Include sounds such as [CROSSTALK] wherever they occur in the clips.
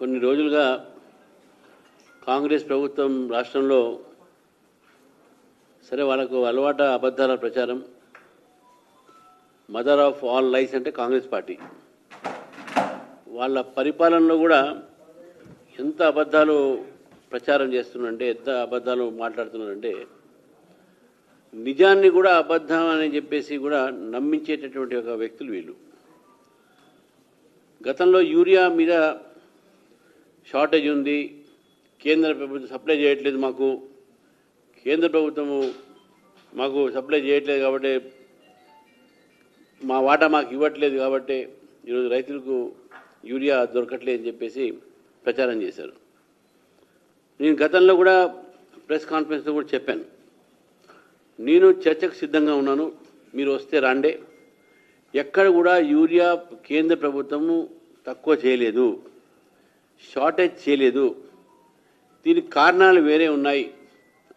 కొన్ని రోజులుగా కాంగ్రెస్ ప్రభుత్వం రాష్ట్రంలో సరే వాళ్ళకు అలవాట అబద్ధాల ప్రచారం మదర్ ఆఫ్ ఆల్ లైస్ అంటే కాంగ్రెస్ పార్టీ. వాళ్ళ పరిపాలనలో కూడా ఎంత అబద్ధాలు ప్రచారం చేస్తున్నారంటే ఎంత అబద్ధాలు మాట్లాడుతున్నారంటే నిజాన్ని కూడా అబద్ధం అని చెప్పేసి కూడా నమ్మించేటటువంటి ఒక వ్యక్తులు వీళ్ళు. గతంలో యూరియా మీద షార్టేజ్ ఉంది కేంద్ర ప్రభుత్వం సప్లై చేయట్లేదు మాకు. కేంద్ర ప్రభుత్వము మాకు సప్లై చేయట్లేదు కాబట్టి మా వాటా మాకు ఇవ్వట్లేదు కాబట్టి ఈరోజు రైతులకు యూరియా దొరకట్లేదు అని చెప్పేసి ప్రచారం చేశారు. నేను గతంలో కూడా ప్రెస్ కాన్ఫరెన్స్లో కూడా చెప్పాను. నేను చర్చకు సిద్ధంగా ఉన్నాను మీరు వస్తే రాండే. ఎక్కడ కూడా యూరియా కేంద్ర ప్రభుత్వము తక్కువ చేయలేదు. షార్టేజ్ చేయలేదు. దీనికి కారణాలు వేరే ఉన్నాయి.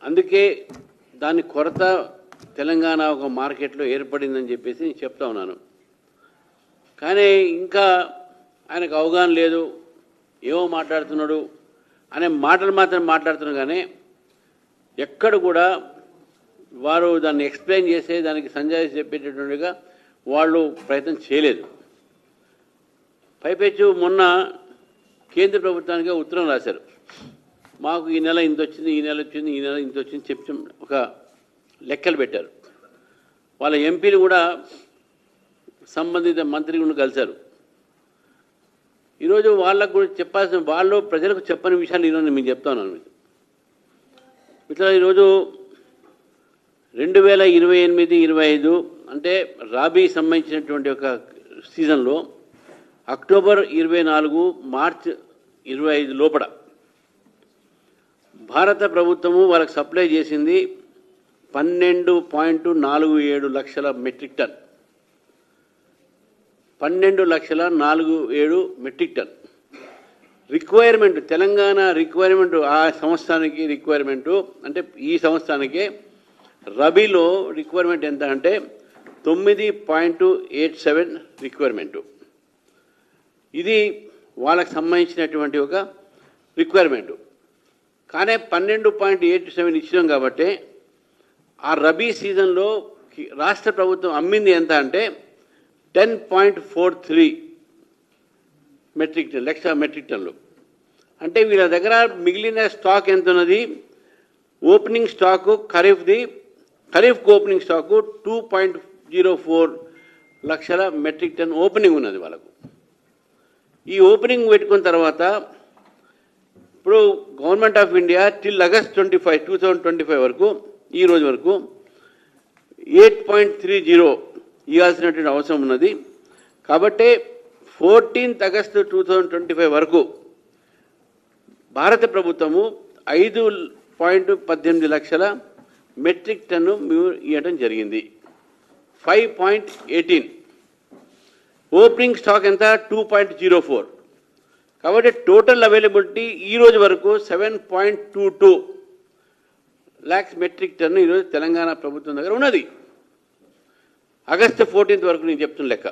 అందుకే దాని కొరత తెలంగాణ ఒక మార్కెట్లో ఏర్పడిందని చెప్పేసి నేను చెప్తా ఉన్నాను. కానీ ఇంకా ఆయనకు అవగాహన లేదు. ఏమో మాట్లాడుతున్నాడు. అనే మాటలు మాత్రం మాట్లాడుతున్నాడు కానీ ఎక్కడ కూడా వారు దాన్ని ఎక్స్ప్లెయిన్ చేసే దానికి సంజాయి చెప్పేటటువంటిగా వాళ్ళు ప్రయత్నం చేయలేదు. పైపెచ్చు మొన్న కేంద్ర ప్రభుత్వానికి ఉత్తరం రాశారు. మాకు ఈ నెల ఇంత వచ్చింది ఈ నెల వచ్చింది ఈ నెల ఇంత వచ్చింది చెప్పి ఒక లెక్కలు పెట్టారు. వాళ్ళ ఎంపీలు కూడా సంబంధిత మంత్రి కూడా కలిశారు. ఈరోజు వాళ్ళకు కూడా చెప్పాల్సిన వాళ్ళు ప్రజలకు చెప్పని విషయాలు ఈరోజు మీకు చెప్తాను మీకు ఇట్లా ఈరోజు రెండు వేల ఇరవై ఎనిమిది ఇరవై ఐదు అంటే రాబీ సంబంధించినటువంటి ఒక సీజన్లో అక్టోబర్ ఇరవై నాలుగు మార్చ్ ఇరవై ఐదు లోపల. భారత ప్రభుత్వము వాళ్ళకి సప్లై చేసింది పన్నెండు పాయింట్ నాలుగు ఏడు లక్షల మెట్రిక్ టన్. పన్నెండు లక్షల నాలుగు ఏడు metric ton. Requirement Telangana requirement ఆ సంవత్సరానికి రిక్వైర్మెంటు అంటే ఈ సంవత్సరానికి రబీలో రిక్వైర్మెంట్ ఎంత అంటే తొమ్మిది పాయింట్ ఎయిట్ సెవెన్ రిక్వైర్మెంటు. ఇది వాళ్ళకి సంబంధించినటువంటి ఒక రిక్వైర్మెంటు కానీ పన్నెండు పాయింట్ ఎయిట్ సెవెన్ ఇచ్చినాం కాబట్టి ఆ రబీ సీజన్లో రాష్ట్ర ప్రభుత్వం అమ్మింది ఎంత అంటే ten point four three metric ton lakh metric టన్లు అంటే వీళ్ళ దగ్గర మిగిలిన స్టాక్ ఎంత ఉన్నది? ఓపెనింగ్ స్టాకు ఖరీఫ్ది ఖరీఫ్కి opening stock two point zero four లక్షల మెట్రిక్ టన్ ఓపెనింగ్ ఉన్నది వాళ్ళకు. ఈ ఓపెనింగ్ పెట్టుకున్న తర్వాత ఇప్పుడు government of India till August twenty five two thousand twenty five వరకు ఈ రోజు వరకు ఎయిట్ పాయింట్ త్రీ జీరో ఇవ్వాల్సినటువంటి అవసరం ఉన్నది. కాబట్టి fourteenth August two thousand twenty five వరకు భారత ప్రభుత్వము ఐదు పాయింట్ పద్దెనిమిది లక్షల మెట్రిక్ టన్ను ఇవ్వడం జరిగింది. Five point eighteen opening stock ఎంత? టూ పాయింట్ జీరో ఫోర్ కాబట్టి టోటల్ అవైలబిలిటీ ఈ రోజు వరకు seven point two two lakhs metric ton ఈరోజు తెలంగాణ ప్రభుత్వం దగ్గర ఉన్నది. ఆగస్టు ఫోర్టీన్త్ వరకు నేను చెప్తున్న లెక్క.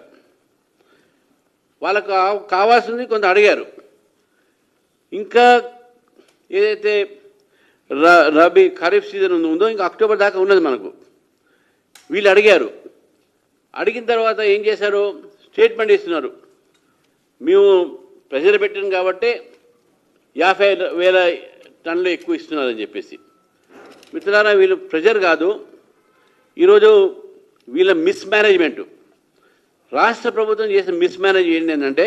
వాళ్ళకు కావాల్సింది కొంత అడిగారు. ఇంకా ఏదైతే ర- రబీ ఖరీఫ్ సీజన్ ఉందో ఇంకా అక్టోబర్ దాకా ఉన్నది మనకు. వీళ్ళు అడిగారు. అడిగిన తర్వాత ఏం చేశారు? స్టేట్మెంట్ ఇస్తున్నారు మేము ప్రెషర్ పెట్టాం కాబట్టి యాభై వేల టన్నులు ఎక్కువ ఇస్తున్నారని చెప్పేసి. మిత్రులారా వీళ్ళు ప్రెషర్ కాదు. ఈరోజు వీళ్ళ మిస్ మేనేజ్మెంట్ రాష్ట్ర ప్రభుత్వం చేసిన మిస్ మేనేజ్ ఏంటంటే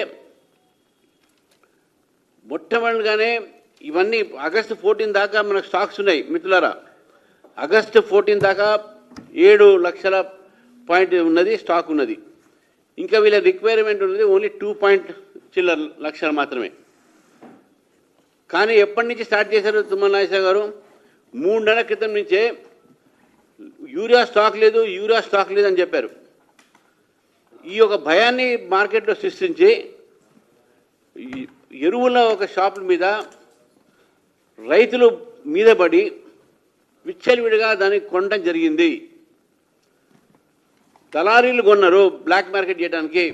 మొట్టమొదటిగానే ఇవన్నీ ఆగస్టు ఫోర్టీన్ దాకా మనకు స్టాక్స్ ఉన్నాయి మిత్రులారా. ఆగస్టు ఫోర్టీన్ దాకా ఏడు లక్షల పాయింట్ ఉన్నది స్టాక్ ఉన్నది. ఇంకా వీళ్ళ రిక్వైర్మెంట్ ఉన్నది ఓన్లీ టూ పాయింట్ చిల్లర లక్షలు మాత్రమే. కానీ ఎప్పటి నుంచి స్టార్ట్ చేశారు తుమ్మనాయసా గారు? మూడు నెలల క్రితం నుంచే యూరియా స్టాక్ లేదు యూరియా స్టాక్ లేదు అని చెప్పారు. ఈ యొక్క భయాన్ని మార్కెట్లో సృష్టించి ఎరువుల ఒక షాపుల మీద రైతులు మీద పడి విచ్చలవిడిగా దాన్ని కొనడం జరిగింది. దళారీలు కొన్నారు బ్లాక్ మార్కెట్ చేయడానికి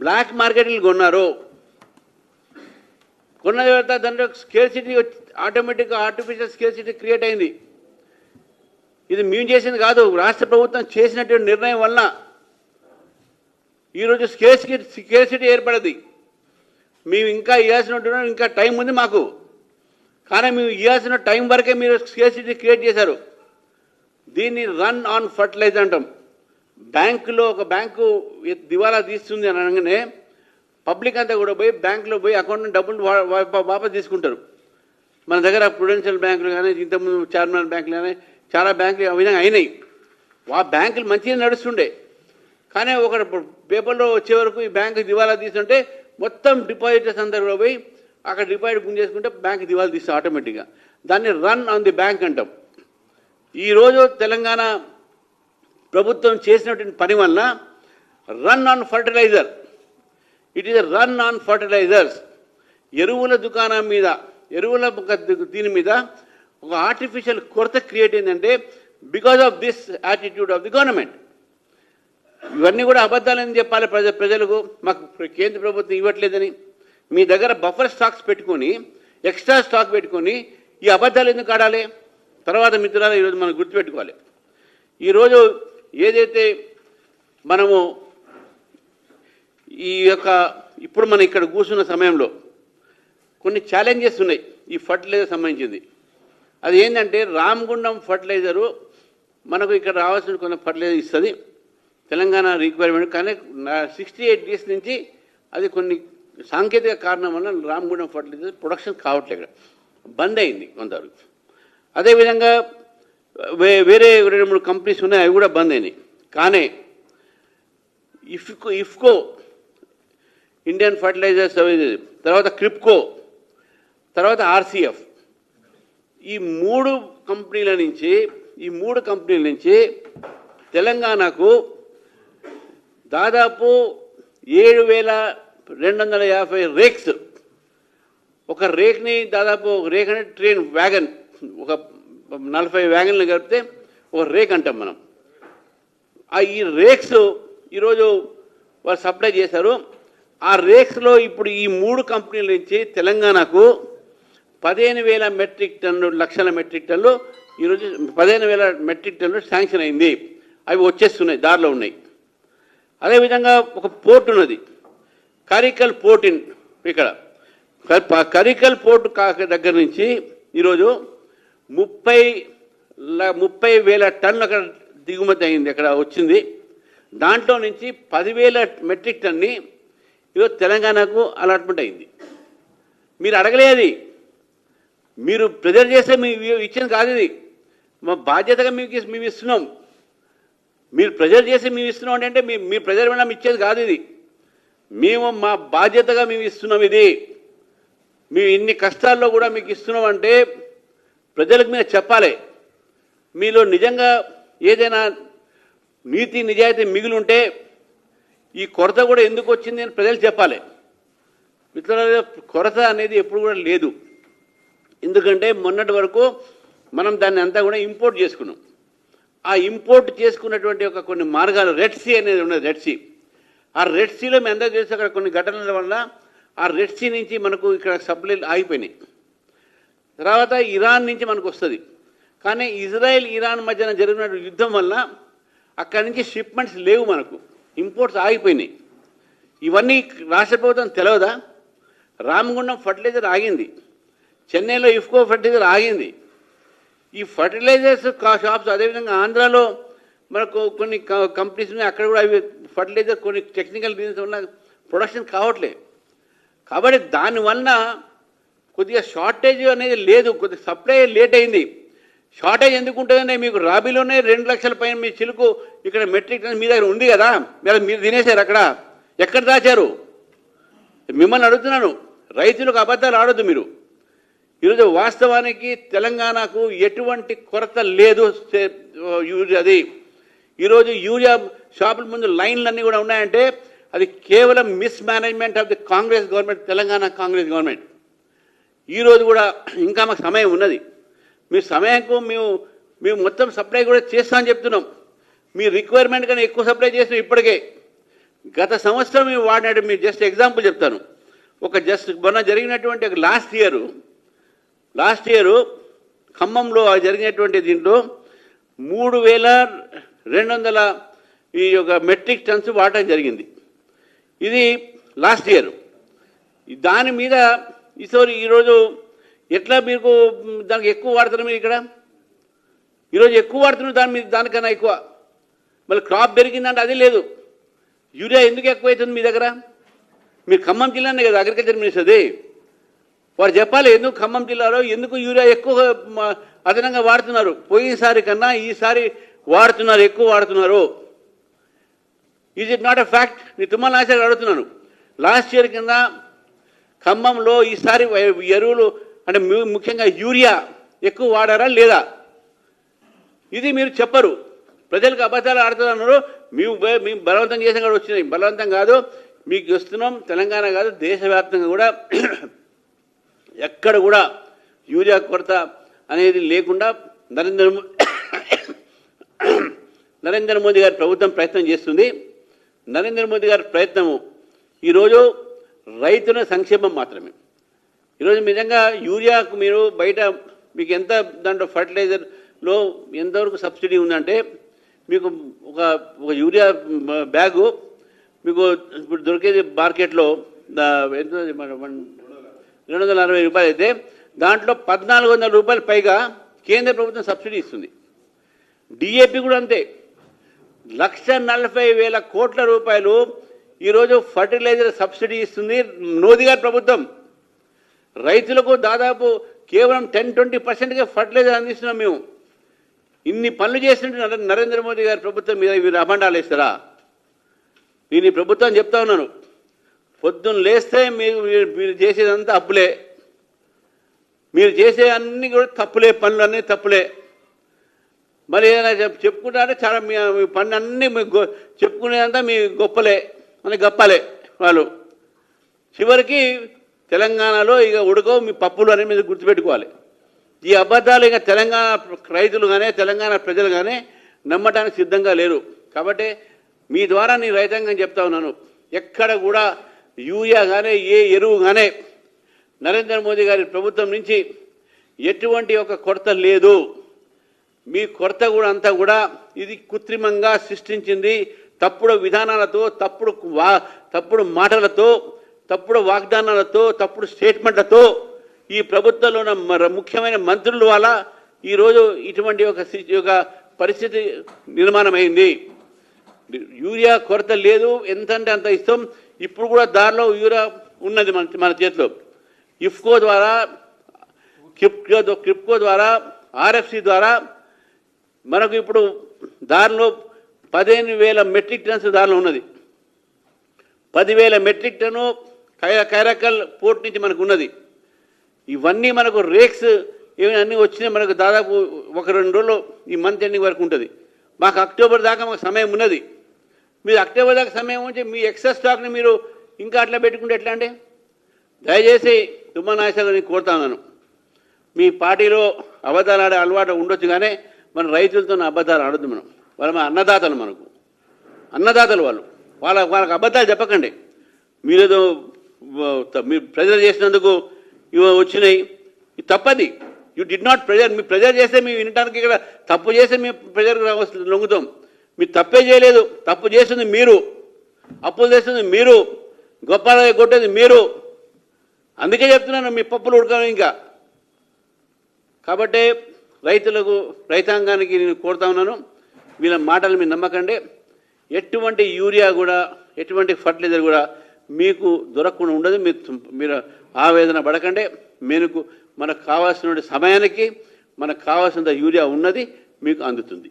బ్లాక్ మార్కెట్లు కొన్నారు. కొన్న తర్వాత దాంట్లో స్కేర్సిటీ ఆటోమేటిక్గా ఆర్టిఫిషియల్ స్కేర్సిటీ క్రియేట్ అయింది. ఇది మేము చేసింది కాదు రాష్ట్ర ప్రభుత్వం చేసినటువంటి నిర్ణయం వలన ఈరోజు స్కేర్సిటీ స్కేర్సిటీ ఏర్పడది. మేము ఇంకా ఇవ్వాల్సిన ఇంకా టైం ఉంది మాకు. కానీ మేము ఇవ్వాల్సిన టైం వరకే మీరు స్కేర్సిటీ క్రియేట్ చేశారు. దీన్ని రన్ ఆన్ ఫర్టిలైజర్ అంటాం. బ్యాంకులో ఒక బ్యాంకు దివాలా తీస్తుంది అని అనగానే పబ్లిక్ అంతా కూడా పోయి బ్యాంకులో పోయి అకౌంట్ నుంచి డబ్బులు వాపస్ తీసుకుంటారు. మన దగ్గర ప్రుడెన్షియల్ బ్యాంకులు కానీ ఇంతకుముందు చార్మినార్ బ్యాంకులు కానీ చాలా బ్యాంకులు ఆ విధంగా అయినాయి. ఆ బ్యాంకులు మంచిగా నడుస్తుండే. కానీ ఒక పేపర్లో వచ్చే వరకు ఈ బ్యాంకు దివాలా తీస్తుంటే మొత్తం డిపాజిటర్స్ అందరు కూడా పోయి అక్కడ డిపాజిట్ గుంజేసుకుంటే బ్యాంక్ దివాలా తీస్తాం ఆటోమేటిక్గా. దాన్ని రన్ ఆన్ ది బ్యాంక్ అంటాం. ఈరోజు తెలంగాణ ప్రభుత్వం చేసినటువంటి పని వలన run on fertiliser. It is run on fertilisers ఎరువుల దుకాణం మీద ఎరువుల ఒక దీని మీద ఒక ఆర్టిఫిషియల్ కొరత క్రియేట్ అయిందంటే because of this attitude of the government ఇవన్నీ కూడా అబద్ధాలని చెప్పాలి ప్రజ ప్రజలకు. మాకు కేంద్ర ప్రభుత్వం ఇవ్వట్లేదని. మీ దగ్గర బఫర్ స్టాక్స్ పెట్టుకొని ఎక్స్ట్రా స్టాక్ పెట్టుకొని ఈ అబద్ధాలు ఎందుకు ఆడాలి? తర్వాత మిత్రులారా ఈరోజు మనం గుర్తుపెట్టుకోవాలి. ఈరోజు ఏదైతే మనము ఈ యొక్క ఇప్పుడు మనం ఇక్కడ కూర్చున్న సమయంలో కొన్ని ఛాలెంజెస్ ఉన్నాయి ఈ ఫర్టిలైజర్ సంబంధించింది. అది ఏంటంటే రామగుండం ఫర్టిలైజరు మనకు ఇక్కడ రావాల్సిన కొంత ఫర్టిలైజర్ ఇస్తుంది. తెలంగాణ రిక్వైర్మెంట్ కానీ సిక్స్టీ ఎయిట్ డేస్ నుంచి అది కొన్ని సాంకేతిక కారణం వల్ల రామగుండం ఫర్టిలైజర్ ప్రొడక్షన్ కావట్లేదు ఇక్కడ. బంద్ అయింది కొంతవరకు. అదేవిధంగా వే వేరే రెండు మూడు కంపెనీస్ ఉన్నాయి అవి కూడా బంద్ అయినాయి. కానీ ఇఫ్కో ఇఫ్కో ఇండియన్ ఫర్టిలైజర్స్ తర్వాత క్రిప్కో తర్వాత ఆర్సీఎఫ్. ఈ మూడు కంపెనీల నుంచి ఈ మూడు కంపెనీల నుంచి తెలంగాణకు దాదాపు ఏడు వేల రెండు వందల యాభై రేక్స్. ఒక రేక్ని దాదాపు ఒక రేక్ అంటే ట్రైన్ వ్యాగన్ ఒక నలభై వ్యాగన్లు కలిపితే ఒక రేక్ అంటాం మనం. ఆ ఈ రేక్స్ ఈరోజు వాళ్ళు సప్లై చేశారు. ఆ రేక్స్లో ఇప్పుడు ఈ మూడు కంపెనీల నుంచి తెలంగాణకు పదిహేను వేల మెట్రిక్ టన్ను లక్షల మెట్రిక్ టన్నులు ఈరోజు పదిహేను వేల మెట్రిక్ టన్నులు శాంక్షన్ అయింది. అవి వచ్చేస్తున్నాయి దారిలో ఉన్నాయి. అదేవిధంగా ఒక పోర్ట్ ఉన్నది. కరికల్ పోర్ట్ ఇన్ ఇక్కడ. కరికల్ పోర్ట్ కా- దగ్గర నుంచి ఈరోజు ముప్పై ల- ముప్పై వేల టన్నులు అక్కడ దిగుమతి అయింది అక్కడ వచ్చింది. దాంట్లో నుంచి పదివేల మెట్రిక్ టన్ని ఈరోజు తెలంగాణకు అలాట్మెంట్ అయింది. మీరు అడగలేదు మీరు ప్రెజర్ చేస్తే మీ ఇచ్చింది కాదు ఇది. మా బాధ్యతగా మీకు మేము ఇస్తున్నాం. మీరు ప్రెజర్ చేసి మేము ఇస్తున్నాం అంటే మీ మీ ప్రెజర్ వల్ల ఇచ్చేది కాదు ఇది. మేము మా బాధ్యతగా మేము ఇస్తున్నాం ఇది. మేము ఇన్ని కష్టాల్లో కూడా మీకు ఇస్తున్నాం అంటే ప్రజలకు మీరు చెప్పాలి. మీలో నిజంగా ఏదైనా నీతి నిజాయితీ మిగిలి ఉంటే ఈ కొరత కూడా ఎందుకు వచ్చింది అని ప్రజలు చెప్పాలి. మిత్రుల కొరత అనేది ఎప్పుడు కూడా లేదు. ఎందుకంటే మొన్నటి వరకు మనం దాన్ని అంతా కూడా ఇంపోర్ట్ చేసుకున్నాం. ఆ ఇంపోర్ట్ చేసుకున్నటువంటి ఒక కొన్ని మార్గాలు రెడ్ సీ అనేది ఉన్నది రెడ్ సీ. ఆ రెడ్ సీలో మేము అందరూ చేసి అక్కడ కొన్ని ఘటనల వల్ల ఆ రెడ్ సీ నుంచి మనకు ఇక్కడ సప్లైలు ఆగిపోయినాయి. తర్వాత ఇరాన్ నుంచి మనకు వస్తుంది. కానీ ఇజ్రాయెల్ ఇరాన్ మధ్యన జరిగిన యుద్ధం వల్ల అక్కడి నుంచి షిప్మెంట్స్ లేవు మనకు. ఇంపోర్ట్స్ ఆగిపోయినాయి. ఇవన్నీ రాష్ట్ర ప్రభుత్వం తెలియదా రామగుండం ఫర్టిలైజర్ ఆగింది. చెన్నైలో ఇఫ్కో ఫర్టిలైజర్ ఆగింది. ఈ ఫర్టిలైజర్స్ షాప్స్ అదేవిధంగా ఆంధ్రాలో మనకు కొన్ని క- కంపెనీస్ ఉన్నాయి. అక్కడ కూడా అవి ఫర్టిలైజర్ కొన్ని టెక్నికల్ రీజన్స్ వల్ల ప్రొడక్షన్ కావట్లే. కాబట్టి దానివల్ల కొద్దిగా షార్టేజ్ అనేది లేదు కొద్దిగా సప్లై లేట్ అయింది. షార్టేజ్ ఎందుకు ఉంటుందంటే మీకు రాబీలోనే రెండు లక్షల పైన మీ చిలుకు ఇక్కడ మెట్రిక్ టన్ మీ దగ్గర ఉంది కదా మీరు మీరు తినేశారు అక్కడ. ఎక్కడ దాచారు? మిమ్మల్ని అడుగుతున్నాను రైతులకు అబద్ధాలు ఆడొద్దు మీరు. ఈరోజు వాస్తవానికి తెలంగాణకు ఎటువంటి కొరత లేదు యూరియా అది. ఈరోజు యూరియా షాపుల ముందు లైన్లన్నీ కూడా ఉన్నాయంటే అది కేవలం mismanagement of the Congress government Telangana Congress government ఈరోజు కూడా ఇంకా మాకు సమయం ఉన్నది. మీ సమయంకు మేము మేము మొత్తం సప్లై కూడా చేస్తామని చెప్తున్నాం. మీ రిక్వైర్మెంట్ కన్నా ఎక్కువ సప్లై చేసినాం ఇప్పటికే. గత సంవత్సరం మేము వాడినట్టు మీరు జస్ట్ ఎగ్జాంపుల్ చెప్తాను. ఒక జస్ట్ మొన్న జరిగినటువంటి ఒక లాస్ట్ ఇయర్ లాస్ట్ ఇయర్ ఖమ్మంలో జరిగినటువంటి దీంట్లో మూడు వేల రెండు వందల ఈ యొక్క మెట్రిక్ టన్స్ వాడటం జరిగింది. ఇది లాస్ట్ ఇయర్ దాని మీద ఈసారి ఈరోజు ఎట్లా మీకు దానికి ఎక్కువ వాడుతున్నారు మీరు ఇక్కడ? ఈరోజు ఎక్కువ వాడుతున్నారు దాని మీద దానికన్నా ఎక్కువ. మళ్ళీ క్రాప్ పెరిగిందంటే అది లేదు. యూరియా ఎందుకు ఎక్కువ అవుతుంది మీ దగ్గర? మీరు ఖమ్మం జిల్లానే కదా అగ్రికల్చర్ మినిస్టర్ది వారు చెప్పాలి ఎందుకు ఖమ్మం జిల్లాలో ఎందుకు యూరియా ఎక్కువ అదనంగా వాడుతున్నారు? పోయినసారి కన్నా ఈసారి వాడుతున్నారు ఎక్కువ వాడుతున్నారు. Is it not a fact నేను తుమ్మల నాశర్ అడుగుతున్నాను. లాస్ట్ ఇయర్ కింద ఖమ్మంలో ఈసారి ఎరువులు అంటే ముఖ్యంగా యూరియా ఎక్కువ వాడారా లేదా? ఇది మీరు చెప్పరు. ప్రజలకు అబద్ధాలు ఆడుతున్నారు మేము మేము బలవంతం చేసిన కూడా వచ్చినాయి. బలవంతం కాదు. మీకు వస్తున్నాం. తెలంగాణ కాదు. దేశవ్యాప్తంగా కూడా [CLEARS THROAT] ఎక్కడ కూడా యూరియా కొరత అనేది లేకుండా నరేంద్ర [CLEARS THROAT] నరేంద్ర మోదీ గారి ప్రభుత్వం ప్రయత్నం చేస్తుంది. నరేంద్ర మోదీ గారి ప్రయత్నము ఈరోజు రైతుల సంక్షేమం మాత్రమే. ఈరోజు నిజంగా యూరియాకు మీరు బయట మీకు ఎంత దాంట్లో ఫర్టిలైజర్లో ఎంతవరకు సబ్సిడీ ఉందంటే మీకు ఒక ఒక యూరియా బ్యాగు మీకు ఇప్పుడు దొరికేది మార్కెట్లో ఎంత రెండు వందల అరవై రూపాయలు అయితే దాంట్లో పద్నాలుగు వందల రూపాయలు పైగా కేంద్ర ప్రభుత్వం సబ్సిడీ ఇస్తుంది. డిఏపి కూడా అంతే. లక్ష నలభై వేల కోట్ల రూపాయలు ఈరోజు ఫర్టిలైజర్ సబ్సిడీ ఇస్తుంది మోదీ గారి ప్రభుత్వం. రైతులకు దాదాపు కేవలం టెన్ ట్వంటీ పర్సెంట్గా ఫర్టిలైజర్ అందిస్తున్నాం మేము. ఇన్ని పనులు చేసినట్టు నరే- నరేంద్ర మోదీ గారి ప్రభుత్వం మీద మీరు అభండాలు వేస్తారా? నేను ఈ ప్రభుత్వం చెప్తా ఉన్నాను. పొద్దున్న లేస్తే మీరు మీరు- మీరు చేసేదంతా అప్పులే. మీరు చేసే అన్ని కూడా తప్పులే పనులు అన్నీ తప్పులే. మరి ఏదైనా చెప్పుకుంటారంటే చాలా మీ మీ అన్నీ మీ చెప్పుకునేదంతా మీ గొప్పలే. మన గప్పాలే వాళ్ళు. చివరికి తెలంగాణలో ఇక ఉడకవు మీ పప్పులు అని మీరు గుర్తుపెట్టుకోవాలి. ఈ అబద్ధాలు ఇక తెలంగాణ రైతులు కానీ తెలంగాణ ప్రజలు కానీ నమ్మటానికి సిద్ధంగా లేరు. కాబట్టి మీ ద్వారా నేను రైతాంగం చెప్తా ఉన్నాను. ఎక్కడ కూడా యూరియా కానీ ఏ ఎరువు కానీ నరేంద్ర మోదీ గారి ప్రభుత్వం నుంచి ఎటువంటి ఒక కొరత లేదు. మీ కొరత కూడా అంతా కూడా ఇది కృత్రిమంగా సృష్టించింది తప్పుడు విధానాలతో తప్పుడు వా తప్పుడు మాటలతో తప్పుడు వాగ్దానాలతో తప్పుడు స్టేట్మెంట్లతో ఈ ప్రభుత్వంలో ఉన్న ముఖ్యమైన మంత్రుల వల్ల ఈరోజు ఇటువంటి ఒక ఒక పరిస్థితి నిర్మాణమైంది. యూరియా కొరత లేదు ఎంతంటే అంత ఇస్తాం. ఇప్పుడు కూడా దారిలో యూరియా ఉన్నది మన మన చేతిలో. ఇఫ్కో ద్వారా క్రిప్కో క్రిప్కో ద్వారా ఆర్ఎఫ్సి ద్వారా మనకు ఇప్పుడు దారిలో పదిహేను వేల మెట్రిక్ టన్స్ దారిలో ఉన్నది. పదివేల మెట్రిక్ టన్ను కైర కైరకల్ పోర్ట్ నుంచి మనకు ఉన్నది. ఇవన్నీ మనకు రేక్స్ ఏమైనా అన్నీ వచ్చినాయి. మనకు దాదాపు ఒక రెండు రోజులు ఈ మంత్ ఎండింగ్ వరకు ఉంటుంది. మాకు అక్టోబర్ దాకా మాకు సమయం ఉన్నది. మీరు అక్టోబర్ దాకా సమయం ఉంచి మీ ఎక్సెస్ స్టాక్ని మీరు ఇంకా అట్లా పెట్టుకుంటే ఎట్లా అండి? దయచేసి తుమ్మనాయసారి కోరుతా కోరుతాను మీ పార్టీలో అబద్ధాలు ఆడే అలవాటు ఉండొచ్చు కానీ మన రైతులతో అబద్ధాలు ఆడొద్దు మనం. వాళ్ళ మా అన్నదాతలు మనకు. అన్నదాతలు వాళ్ళు. వాళ్ళ వాళ్ళకి అబద్ధాలు చెప్పకండి. మీరేదో మీరు ప్రెజర్ చేసినందుకు ఇవి వచ్చినాయి. ఇది తప్పది. You did not pressure. Me pressure చేస్తే మేము వినడానికి ఇక్కడ తప్పు చేస్తే మేము ప్రెజర్ లొంగుతాం. మీరు తప్పే చేయలేదు. తప్పు చేస్తుంది మీరు. అప్పులు చేస్తుంది మీరు. గొప్ప కొట్టేది మీరు. అందుకే చెప్తున్నాను మీ పప్పులు ఉడకను ఇంకా. కాబట్టి రైతులకు రైతాంగానికి నేను కోరుతా ఉన్నాను. వీళ్ళ మాటలు మీరు నమ్మకండి. ఎటువంటి యూరియా కూడా ఎటువంటి ఫర్టిలైజర్ కూడా మీకు దొరకకుండా ఉండదు. మీరు మీరు ఆవేదన పడకండి. మీకు మనకు కావాల్సిన సమయానికి మనకు కావాల్సినంత యూరియా ఉన్నది మీకు అందుతుంది.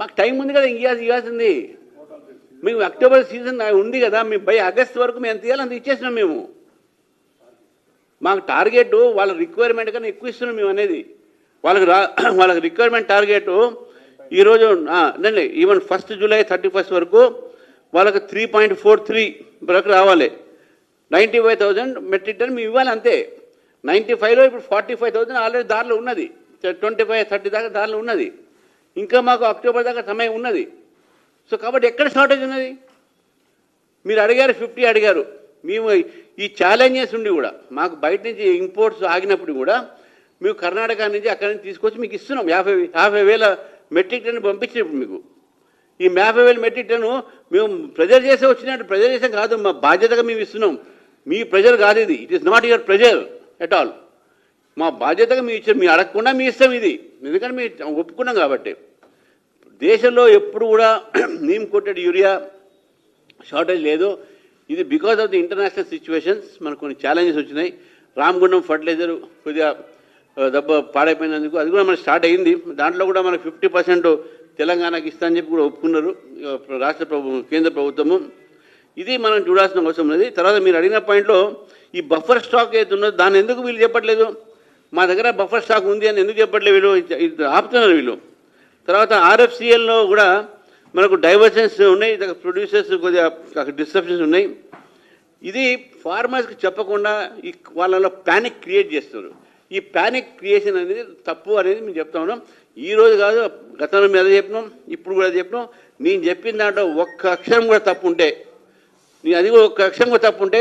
మాకు టైం ఉంది కదా ఇంక ఇవ్వాల్సింది మేము అక్టోబర్ సీజన్ ఉంది కదా మేము బై ఆగస్ట్ వరకు మేము ఎంత ఇవ్వాలి అంత ఇచ్చేసినాం మేము. మాకు టార్గెట్ వాళ్ళ రిక్వైర్మెంట్ కన్నా ఎక్కువ ఇస్తున్నాం మేము అనేది. వాళ్ళకి రా [CLEARS THROAT] వాళ్ళకి రిక్వైర్మెంట్ టార్గెట్ ఈరోజు అండి even first July thirty first వరకు వాళ్ళకి త్రీ పాయింట్ ఫోర్ త్రీ వరకు రావాలి. Ninety five thousand metric ton మేము ఇవ్వాలి అంతే. నైంటీ ఫైవ్లో ఇప్పుడు ఫార్టీ ఫైవ్ థౌసండ్ ఆల్రెడీ దారిలో ఉన్నది. ట్వంటీ ఫైవ్ థర్టీ దాకా దారిలో ఉన్నది. ఇంకా మాకు అక్టోబర్ దాకా సమయం ఉన్నది. సో కాబట్టి ఎక్కడ షార్టేజ్ ఉన్నది? మీరు అడిగారు ఫిఫ్టీ అడిగారు. మేము ఈ ఛాలెంజెస్ ఉండి కూడా మాకు బయట నుంచి ఇంపోర్ట్స్ ఆగినప్పుడు కూడా మేము కర్ణాటక నుంచి అక్కడి నుంచి తీసుకొచ్చి మీకు ఇస్తున్నాం. యాభై యాభై వేల మెట్రిక్ టన్ పంపించినప్పుడు మీకు. ఈ యాభై వేల మెట్రిక్ టన్ మేము ప్రెజర్ చేసే వచ్చినట్టు ప్రెజర్ చేసే కాదు మా బాధ్యతగా మేము ఇస్తున్నాం. మీ ప్రెజర్ కాదు ఇది. It is not your pressure at all మా బాధ్యతగా మీ ఇచ్చాం. మీ అడగకుండా మీ ఇష్టం ఇది. ఎందుకంటే మేము ఒప్పుకున్నాం కాబట్టి. దేశంలో ఎప్పుడు కూడా [CLEARS THROAT] నీమ్ కోటెడ్ యూరియా షార్టేజ్ లేదు. ఇది because of the international situations మనకు కొన్ని ఛాలెంజెస్ వచ్చినాయి. రామగుండం ఫర్టిలైజర్ కొద్దిగా దెబ్బ పాడైపోయినందుకు అది కూడా మనకి స్టార్ట్ అయింది. దాంట్లో కూడా మనకు ఫిఫ్టీ పర్సెంట్ తెలంగాణకి ఇస్తా అని చెప్పి కూడా ఒప్పుకున్నారు రాష్ట్ర ప్రభు కేంద్ర ప్రభుత్వము. ఇది మనం చూడాల్సిన అవసరం ఉన్నది. తర్వాత మీరు అడిగిన పాయింట్లో ఈ బఫర్ స్టాక్ అయితే ఉన్నదో దాన్ని ఎందుకు వీళ్ళు చెప్పట్లేదు? మా దగ్గర బఫర్ స్టాక్ ఉంది అని ఎందుకు చెప్పట్లేదు వీళ్ళు? ఆపుతున్నారు వీళ్ళు. తర్వాత ఆర్ఎఫ్సిఎల్లో కూడా మనకు డైవర్షన్స్ ఉన్నాయి ప్రొడ్యూసర్స్ కొద్దిగా డిస్టర్బెన్స్ ఉన్నాయి. ఇది ఫార్మర్స్కి చెప్పకుండా ఈ వాళ్ళలో ప్యానిక్ క్రియేట్ చేస్తున్నారు. ఈ ప్యానిక్ క్రియేషన్ అనేది తప్పు అనేది మేము చెప్తా ఉన్నాం. ఈరోజు కాదు గతంలో మీద చెప్పినాం ఇప్పుడు కూడా చెప్పినాం. నేను చెప్పిన దాంట్లో ఒక్క అక్షరం కూడా తప్పు ఉంటే నీ అది ఒక్క అక్షరం కూడా తప్పు ఉంటే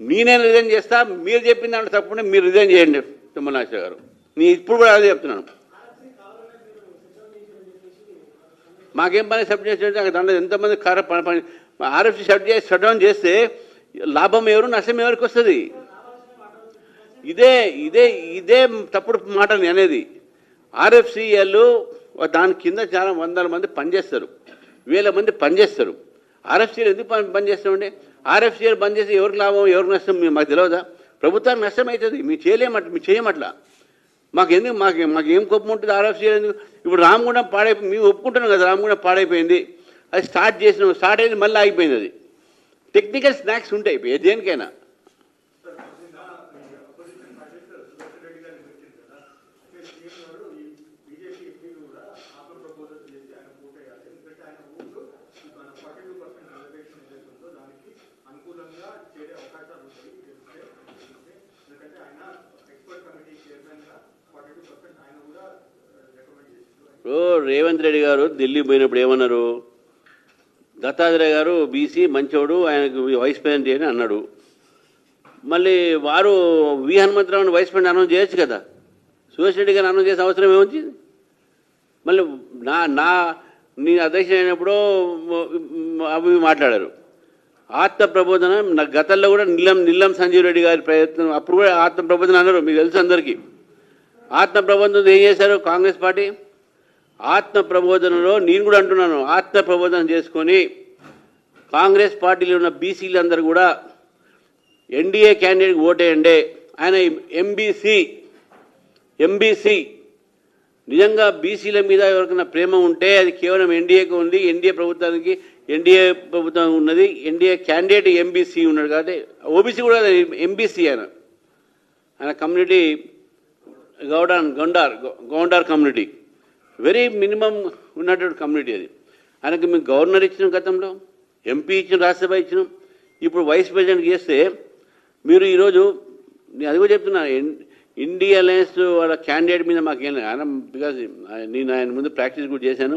నేనే రిజైన్ చేస్తా మీరు చెప్పిన దాంట్లో తప్పు ఉంటే మీరు రిజైన్ చేయండి తిమ్మనాశ గారు. నేను ఇప్పుడు కూడా అదే చెప్తున్నాను. మాకేం పని సబ్ చేస్తే దాంట్లో ఎంతమంది కార పని ఆర్ఎఫ్సి షట్ చేసి షట్ డౌన్ చేస్తే లాభం ఎవరు నష్టం ఎవరికి వస్తుంది? ఇదే ఇదే ఇదే తప్పుడు మాట అనేది. ఆర్ఎఫ్సిఎల్ దాని కింద చాలా వందల మంది పనిచేస్తారు. వేల మంది పనిచేస్తారు. ఆర్ఎఫ్సీలు ఎందుకు పని పనిచేస్తామండి? ఆర్ఎఫ్సీఎల్ బంద్ చేసి ఎవరికి లాభం ఎవరికి నష్టం? మాకు తెలియదా ప్రభుత్వానికి నష్టం అవుతుంది. మీరు చేయలేమట్ మీరు చేయమట్లా. మాకు ఎందుకు మాకు మాకు ఏం కోపం ఉంటుంది ఆర్ఎఫ్సిఎల్ ఎందుకు? ఇప్పుడు రామగుండం పాడైపోయి మేము ఒప్పుకుంటున్నాం కదా రామగుండం పాడైపోయింది. అది స్టార్ట్ చేసినాం స్టార్ట్ అయింది మళ్ళీ ఆగిపోయింది అది. టెక్నికల్ స్నాక్స్ ఉంటాయి ఏ దేనికైనా అనుకూలంగా చేరే అవకాశాలు ఉంటాయి ఎందుకంటే ఆయన ఎక్స్పర్ట్ కమిటీ చైర్మన్గా ఫార్టీ టూ పర్సెంట్ ఆయన కూడా రికమెండ్ ఇప్పుడు ఓ రేవంత్ రెడ్డి గారు ఢిల్లీ పోయినప్పుడు ఏమన్నారు? దత్తాత్రేయ గారు బీసీ మంచోడు ఆయనకు వైస్ ప్రెసిడెంట్ అని అన్నాడు. మళ్ళీ వారు వి హనుమంతరావుని వైస్ ప్రెసిడెంట్ అనౌన్స్ చేయొచ్చు కదా? సురేష్ రెడ్డి గారు అనౌన్స్ చేసే అవసరం ఏముంది మళ్ళీ నా నా నీ అధ్యక్షుడు అయినప్పుడు అవి మాట్లాడారు. ఆత్మ ప్రబోధన నా గతంలో కూడా నిల్లం నిల్లం సంజీవ్ రెడ్డి గారి ప్రయత్నం అప్పుడు కూడా ఆత్మ ప్రబోధన అన్నారు మీకు తెలుసు అందరికీ. ఆత్మ ప్రబోధన ఏం చేశారు కాంగ్రెస్ పార్టీ? ఆత్మ ప్రబోధనలో నేను కూడా అంటున్నాను ఆత్మ ప్రబోధన చేసుకొని కాంగ్రెస్ పార్టీలో ఉన్న బీసీలందరూ కూడా ఎన్డీఏ క్యాండిడేట్ ఓటేయండి. ఆయన ఎంబీసీ ఎంబీసీ. నిజంగా బీసీల మీద ఎవరికైనా ప్రేమ ఉంటే అది కేవలం ఎన్డీఏకి ఉంది ఎన్డీఏ ప్రభుత్వానికి ఎన్డీఏ ప్రభుత్వం ఉన్నది ఎన్డీఏ క్యాండిడేట్ ఎంబీసీ ఉన్నాడు కాబట్టి ఓబీసీ కూడా ఎంబీసీ ఆయన. ఆయన community గౌడాన్ Gounder Gounder community. Very minimum ఉన్నటువంటి కమ్యూనిటీ అది. ఆయనకి మేము గవర్నర్ ఇచ్చిన గతంలో ఎంపీ ఇచ్చిన రాజ్యసభ ఇచ్చినాం. ఇప్పుడు వైస్ ప్రెసిడెంట్ చేస్తే మీరు ఈరోజు నేను అది కూడా చెప్తున్నా ఇండియా అలయన్స్ వాళ్ళ క్యాండిడేట్ మీద మాకు ఆయన బికాజ్ నేను ఆయన ముందు ప్రాక్టీస్ కూడా చేశాను.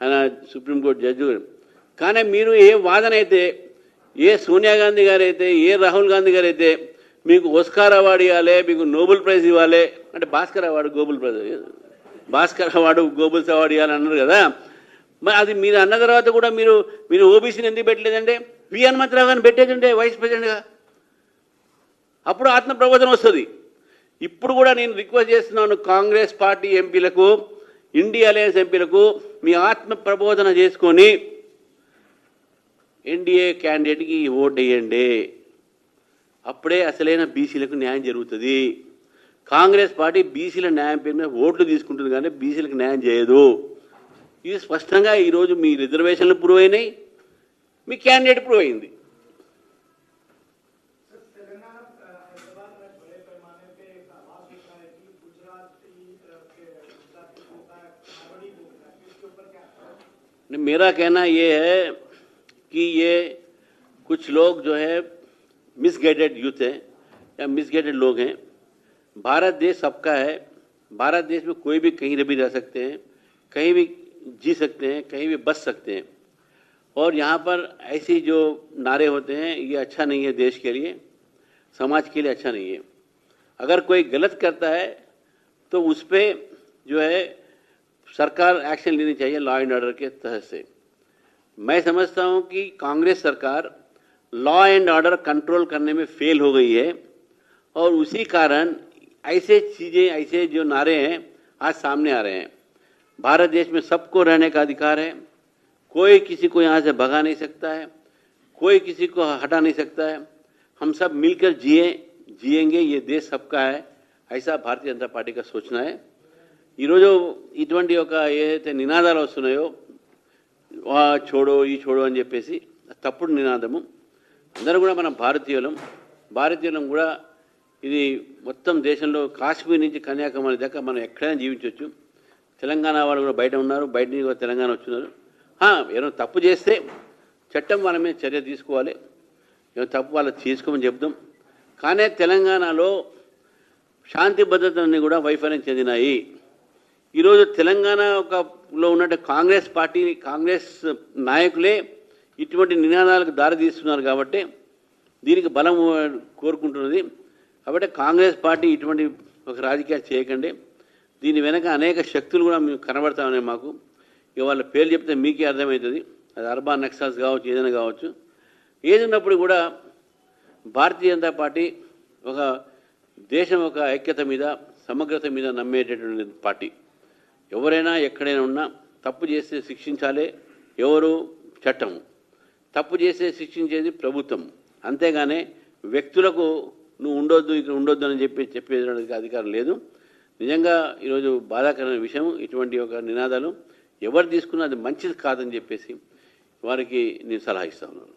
ఆయన సుప్రీంకోర్టు జడ్జి కానీ మీరు ఏ వాదన అయితే ఏ సోనియా గాంధీ గారు అయితే ఏ రాహుల్ గాంధీ గారు అయితే మీకు ఒస్కార్ అవార్డు ఇవ్వాలి మీకు నోబెల్ ప్రైజ్ ఇవ్వాలి అంటే Bhaskar award గోబుల్ prize Bhaskar award Goebbels award ఇవ్వాలని అన్నారు కదా. మరి అది మీరు అన్న తర్వాత కూడా మీరు మీరు ఓబీసీని ఎందుకు పెట్టలేదంటే వి హనుమంతరావు గారిని పెట్టేదంటే వైస్ ప్రెసిడెంట్గా. అప్పుడు ఆత్మ ప్రబోధన వస్తుంది. ఇప్పుడు కూడా నేను రిక్వెస్ట్ చేస్తున్నాను కాంగ్రెస్ పార్టీ ఎంపీలకు ఇండియా అలయన్స్ ఎంపీలకు మీ ఆత్మ ప్రబోధన చేసుకొని ఎన్డీఏ క్యాండిడేట్కి ఓట్ వేయండి. అప్పుడే అసలైన బీసీలకు న్యాయం జరుగుతుంది. కాంగ్రెస్ పార్టీ బీసీల న్యాయం పేరు మీద ఓట్లు తీసుకుంటుంది కానీ బీసీలకు న్యాయం చేయదు ఇది స్పష్టంగా ఈరోజు మీ రిజర్వేషన్లు ప్రూవ్ అయినాయి మీ క్యాండిడేట్ ప్రూవ్ అయింది सर तेलंगाना अ, हैदराबाद में बड़े पैमाने पे एक आवाज होता है कि गुजराती अ, के गुजराती होता है मारवाड़ी होता है इसके ऊपर क्या नहीं, मेरा कहना ये है कि ये कुछ लोग जो है मिसगाइडेड यूथ हैं या मिसगाइडेड लोग हैं भारत देश सबका है। भारत देश में कोई भी कहीं भी रह सकते हैं, कहीं भी जी सकते हैं, कहीं भी बच सकते हैं। और यहाँ पर ऐसी जो नारे होते हैं, ये अच्छा नहीं है देश के लिए, समाज के लिए अच्छा नहीं है। अगर कोई गलत करता है तो उस पर जो है सरकार एक्शन लेनी चाहिए लॉ एंड ऑर्डर के तहत से। मैं समझता हूँ कि कांग्रेस सरकार लॉ एंड ऑर्डर कंट्रोल करने में फेल हो गई है, और उसी कारण ऐसे चीजें ऐसे जो नारे हैं आज सामने आ रहे हैं भारत देश में सबको रहने का अधिकार है कोई किसी को यहाँ से भगा नहीं सकता है कोई किसी को हटा नहीं सकता है हम सब मिलकर जिए जिएंगे ये देश सबका है ऐसा భారతీయ జనతా పార్టీ का सोचना है ఈరోజు ఇటువంటి ఒక ఏదైతే నినాదాలు వస్తున్నాయో వా చూడో ఈ చూడో అని చెప్పేసి తప్పుడు నినాదము అందరూ కూడా మనం భారతీయులం భారతీయులం కూడా ఇది మొత్తం దేశంలో కాశ్మీర్ నుంచి కన్యాకుమారి దాకా మనం ఎక్కడైనా జీవించవచ్చు తెలంగాణ వాళ్ళు కూడా బయట ఉన్నారు. బయట నుంచి కూడా తెలంగాణ వచ్చున్నారు ఏమైనా తప్పు చేస్తే చట్టం వాళ్ళ మీద చర్య తీసుకోవాలి. ఏమైనా తప్పు వాళ్ళు తీసుకోమని చెప్తాం కానీ తెలంగాణలో శాంతి భద్రతలన్నీ కూడా వైఫల్యం చెందినాయి. ఈరోజు తెలంగాణ ఒకలో ఉన్నట్టు కాంగ్రెస్ పార్టీ కాంగ్రెస్ నాయకులే ఇటువంటి నినాదాలకు దారి తీస్తున్నారు కాబట్టి దీనికి బలం కోరుకుంటున్నది. కాబట్టి కాంగ్రెస్ పార్టీ ఇటువంటి ఒక రాజకీయాలు చేయకండి. దీని వెనక అనేక శక్తులు కూడా మేము కనబడతామనే మాకు. ఇక వాళ్ళ పేర్లు చెప్తే మీకే అర్థమవుతుంది. అది అర్బాన్ నక్సల్స్ కావచ్చు ఏదైనా కావచ్చు. ఏదైనప్పుడు కూడా భారతీయ జనతా పార్టీ ఒక దేశం ఒక ఐక్యత మీద సమగ్రత మీద నమ్మేటటువంటి పార్టీ. ఎవరైనా ఎక్కడైనా ఉన్నా తప్పు చేస్తే శిక్షించాలి ఎవరు? చట్టం. తప్పు చేస్తే శిక్షించేది ప్రభుత్వం. అంతేగానే వ్యక్తులకు నువ్వు ఉండొద్దు ఇక్కడ ఉండొద్దు అని చెప్పి చెప్పేదానికి అధికారం లేదు. నిజంగా ఈరోజు బాధాకరమైన విషయం ఇటువంటి ఒక నినాదాలు ఎవరు తీసుకున్నా అది మంచిది కాదని చెప్పేసి వారికి నేను సలహా ఇస్తా ఉన్నాను.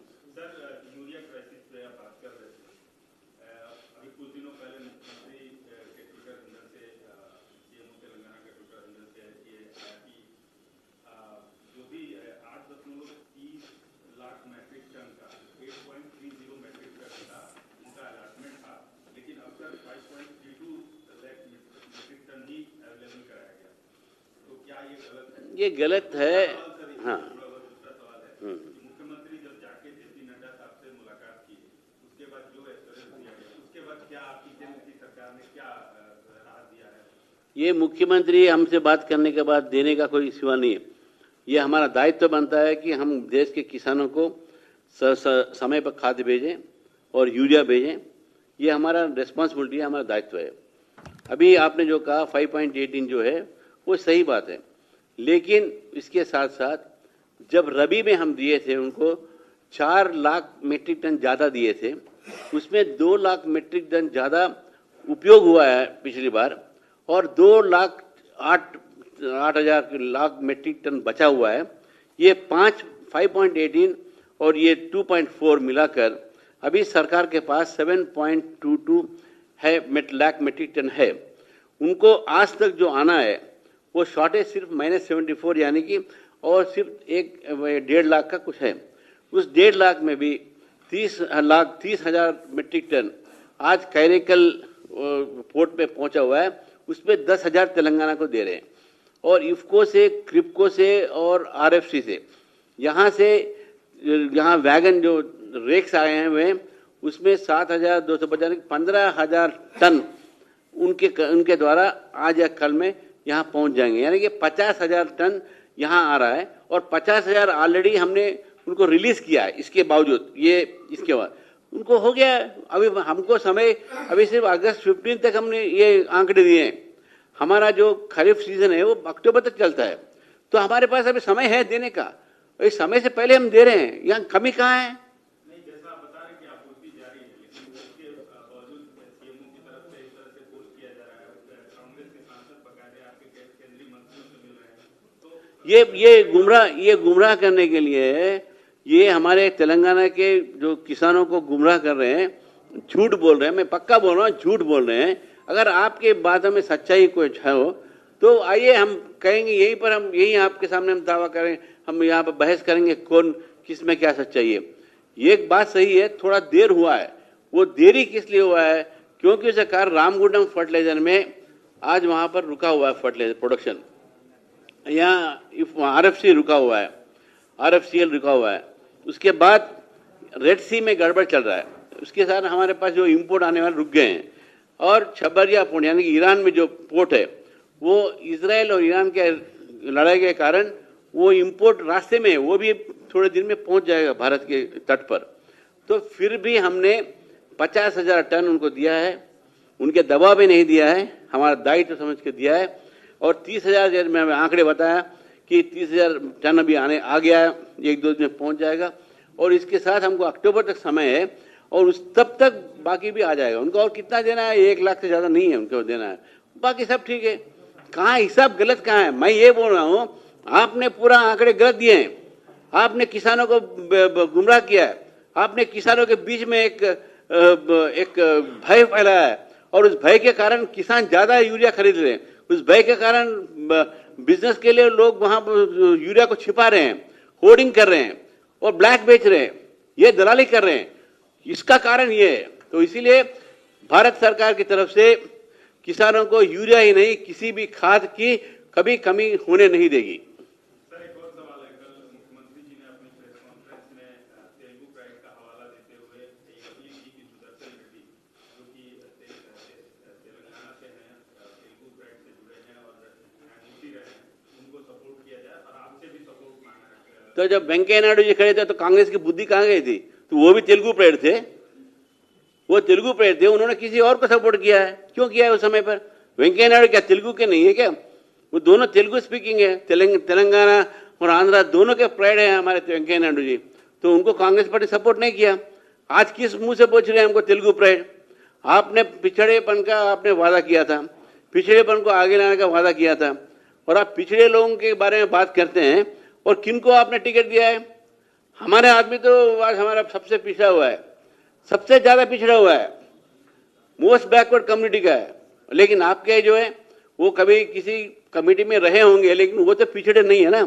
अ, राहत दिया है? ये मुख्यमंत्री हमसे बात करने के बाद देने का कोई सिवा नहीं है। ये हमारा दायित्व तो बनता है कि हम देश के किसानों को स, स, समय पर खाद भेजें और यूरिया भेजें। ये हमारा रिस्पॉन्सिबिलिटी है हमारा दायित्व तो है। अभी आपने जो कहा 5.18 जो है वो सही बात है। लेकिन इसके साथ साथ जब रबी में हम दिए थे, उनको चार लाख मीट्रिक टन ज़्यादा दिए थे, उसमें दो लाख मीट्रिक टन ज़्यादा उपयोग हुआ है पिछली बार, और दो लाख आठ आठ हज़ार लाख मीट्रिक टन बचा हुआ है। ये पाँच फाइव पॉइंट एटीन और ये टू पॉइंट फोर मिलाकर अभी सरकार के पास सेवन पॉइंट टू टू है लाख मीट्रिक टन है। उनको आज तक जो आना है वो शॉर्टेज सिर्फ़ माइनस सेवेंटी फोर यानी कि, और सिर्फ़ एक डेढ़ लाख का कुछ है। उस डेढ़ लाख में भी तीस लाख, तीस हज़ार मीट्रिक टन आज कैरेकल पोर्ट पे पहुँचा हुआ है। उसमें दस हज़ार तेलंगाना को दे रहे हैं। और इफ्को से क्रिप्को से और आरएफसी से। यहाँ से, यहाँ वैगन जो रेक्स आए हैं वे, उसमें सात हज़ार दो सौ पचास पंद्रह हज़ार टन उनके उनके द्वारा आज या कल में यहाँ पहुँच जाएँगे। यानी कि पचास हज़ार टन यहाँ आ रहा है और पचास हज़ार ऑलरेडी हमने उनको रिलीज़ किया है, इसके बावजूद। ये इसके बाद। उनको हो गया अभी हमको समय, अभी सिर्फ़ अगस्त फिफ्टीन तक हमने ये आंकड़े दिए हैं। हमारा जो खरीफ सीज़न है, वो अक्टूबर तक चलता है। तो हमारे पास अभी समय है देने का। इस समय से पहले हम दे रहे हैं। यहाँ कमी कहाँ है नहीं जैसा आप बता रहे हैं कि आपूर्ति जारी है लेकिन उसके बावजूद सीएमओ की तरफ़ से इस तरह से पोस्ट किया जा रहा है कांग्रेस के सांसद बकायदे आपके के- केंद्रीय मंत्रियों से मिल रहे हैं तो ये ये गुमराह ये गुमराह करने के लिए, ये हमारे तेलंगाना के जो किसानों को गुमराह कर रहे हैं, झूठ बोल रहे हैं, मैं पक्का बोल रहा हूँ, झूठ बोल रहे हैं। अगर आपके बातों में सच्चाई कोई है तो आइए हम कहेंगे, यहीं पर हम, यहीं आपके सामने हम दावा करें, हम यहाँ पर बहस करेंगे कौन, किसमें क्या सच्चाई है। ये एक बात सही है, थोड़ा देर हुआ है। वो देरी किस लिए हुआ है? क्योंकि उसका कारण रामगुंडम फर्टिलाइज़र में, आज वहाँ पर रुका हुआ है फर्टिलाइज़र, प्रोडक्शन। यहाँ आर एफ़ सी रुका हुआ है। आर एफ़ सी एल रुका हुआ है। उसके बाद रेड सी में गड़बड़ चल रहा है। उसके साथ हमारे पास जो इम्पोर्ट आने वाले रुक गए हैं। और छबरिया पोर्ट यानी कि ईरान में जो पोर्ट है, वो इसराइल और ईरान के लड़ाई के कारण वो इम्पोर्ट रास्ते में वो भी थोड़े दिन में पहुँच जाएगा भारत के तट पर। तो फिर भी हमने पचास हज़ार टन उनको दिया है। उनके दबाव में नहीं दिया है। हमारा दायित्व तो समझ के दिया है। और तीस हज़ार मैं आंकड़े बताया कि तीस हज़ार टन अभी आने आ गया है, एक दो दिन में पहुँच जाएगा। और इसके साथ हमको अक्टूबर तक समय है और उस तब तक बाकी भी आ जाएगा। उनको और कितना देना है? एक लाख से ज़्यादा नहीं है उनको देना है। बाकी सब ठीक है। कहाँ हिसाब गलत कहाँ है? मैं ये बोल रहा हूँ, आपने पूरा आंकड़े गलत दिए हैं। आपने किसानों को गुमराह किया है। आपने किसानों के बीच में एक एक भय फैलाया है। और उस भय के कारण किसान ज़्यादा यूरिया खरीद रहे हैं। उस भय के कारण बिज़नेस के लिए लोग वहाँ यूरिया को छिपा रहे हैं होर्डिंग कर रहे हैं, और ब्लैक बेच रहे हैं, ये दलाली कर रहे हैं। इसका कारण ये है। तो इसीलिए भारत सरकार की तरफ़ से किसानों को यूरिया ही नहीं, किसी भी खाद की कभी कमी होने नहीं देगी सर एक और सवाल है कल मुख्यमंत्री जी ने अपनी प्रेस कॉन्फ्रेंस में अ, तेलुगु प्राइड का हवाला देते हुए ये अपील की कि सुदर्शन रेड्डी जो कि ते- ते- तेलंगाना से हैं अ, तेलुगु प्राइड से जुड़े हैं और न्यायमूर्ति रहे हैं उनको सपोर्ट किया जाए और आपसे भी सपोर्ट मांगा है तो जब वेंकैया नायडू जी खड़े थे तो कांग्रेस की बुद्धि कहाँ गई थी? तो वो भी तेलुगु प्रेड थे। वो तेलुगु प्रेड थे, उन्होंने किसी और को सपोर्ट किया है। क्यों किया है उस समय पर? वेंकैया नायडू क्या तेलुगु के नहीं है क्या? वो दोनों तेलुगु स्पीकिंग है, तेलंग, तेलंगाना और आंध्रा दोनों के प्रेड है हमारे वेंकैया नायडू जी। तो उनको कांग्रेस पार्टी सपोर्ट नहीं किया। आज किस मुँह से पूछ रहे हैं हमको तेलुगु प्रेड? आपने पिछड़ेपन का आपने वादा किया था। पिछड़ेपन को आगे लाने का वादा किया था। और आप पिछड़े लोगों के बारे में बात करते हैं और किनको आपने टिकट दिया है? हमारे आदमी तो आज हमारा सबसे पिछड़ा हुआ है। सबसे ज़्यादा पिछड़ा हुआ है। मोस्ट बैकवर्ड कम्युनिटी का है। लेकिन आपके जो है, वो कभी किसी कमेटी में रहे होंगे, लेकिन वो तो पिछड़े नहीं है ना।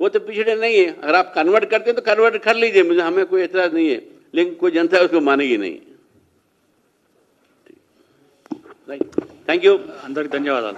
वो तो पिछड़े नहीं है। अगर आप कन्वर्ट करते हैं तो कन्वर्ट कर लीजिए। मुझे, हमें कोई एतराज़ नहीं है। लेकिन कोई जनता उसको मानेगी नहीं। थैंक यू अंदर धन्यवाद।